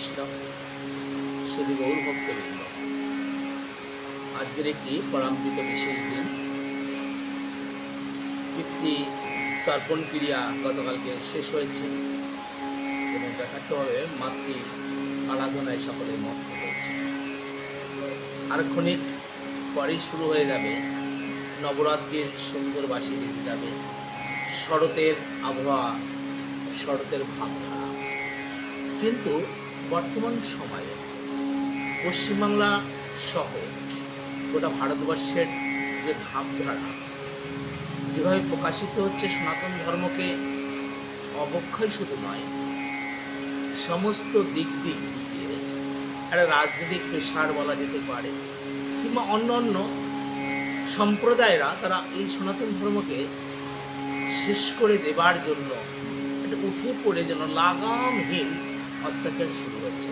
কৃষ্ণ। শুধু আজকের একটি পরামৃত বিশেষ দিন। পিতৃ তর্পণ ক্রিয়া গতকালকে শেষ হয়েছে। এবং যথার্থভাবে মাতৃ আরাধনায় সকলে মত হয়েছে। আর ক্ষণিক পরেই শুরু হয়ে যাবে। নবরাত্রির সুন্দর বাসি বেজে যাবে। শরতের আবহাওয়া, শরতের ভাবধারা। কিন্তু বর্তমান সময়ে পশ্চিমবাংলা সহ গোটা ভারতবর্ষের যে ভাবধারা, যেভাবে প্রকাশিত হচ্ছে সনাতন ধর্মকে অবক্ষয় শুধু নয়, সমস্ত দিক দিক দিয়ে একটা রাজনৈতিক পেশার বলা যেতে পারে, কিংবা অন্য অন্য সম্প্রদায়েরা তারা এই সনাতন ধর্মকে শেষ করে দেবার জন্য একটা উঠে পড়ে যেন লাগামহীন অত্যাচার শুরু হচ্ছে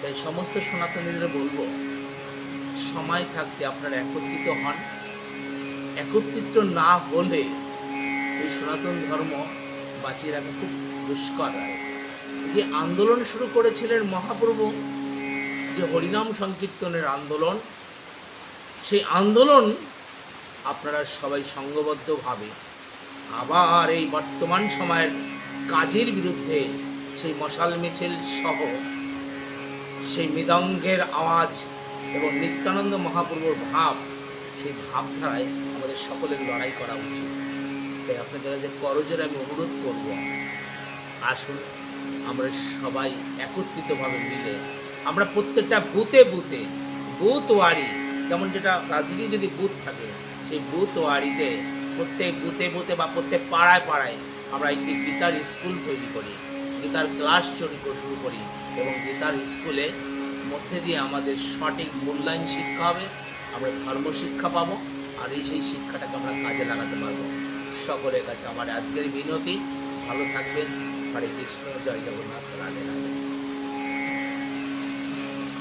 তাই সমস্ত সনাতনীদের বলব, সময় থাকতে আপনারা একত্রিত হন। একত্রিত না হলে এই সনাতন ধর্ম বাঁচিয়ে রাখা খুব দুষ্কর হয়। যে আন্দোলন শুরু করেছিলেন মহাপ্রভু, যে হরিনাম সংকীর্তনের আন্দোলন, সেই আন্দোলন আপনারা সবাই সঙ্গবদ্ধভাবে আবার এই বর্তমান সময়ের কাজের বিরুদ্ধে সেই মশাল মিছিল সহ সেই মৃদঙ্গের আওয়াজ এবং নিত্যানন্দ মহাপ্রভুর ভাব, সেই ভাবধারায় আমাদের সকলের লড়াই করা উচিত। তাই আপনাদের কাছে করজোরে আমি অনুরোধ করব, আসুন আমরা সবাই একত্রিতভাবে মিলে, আমরা প্রত্যেকটা বুথে বুথে, বুথ ওয়ারি, যেমন যেটা রাজনীতি যদি বুথ থাকে, সেই বুথ ওয়ারিতে প্রত্যেক বুথে বুথে বা প্রত্যেক পাড়ায় পাড়ায় আমরা একটি গীতার স্কুল তৈরি করি। গীতার ক্লাস করে শুরু করি এবং গীতার স্কুলে মধ্যে দিয়ে আমাদের সঠিক মূল্যায়ন শিক্ষা হবে, আমরা ধর্ম শিক্ষা পাব আর এই সেই শিক্ষাটাকে আমরা কাজে লাগাতে পারব। সকলের কাছে আমার আজকের বিনতি। ভালো থাকবেন। হরে কৃষ্ণ। জয় জগন্নাথ। রাধে রাধে।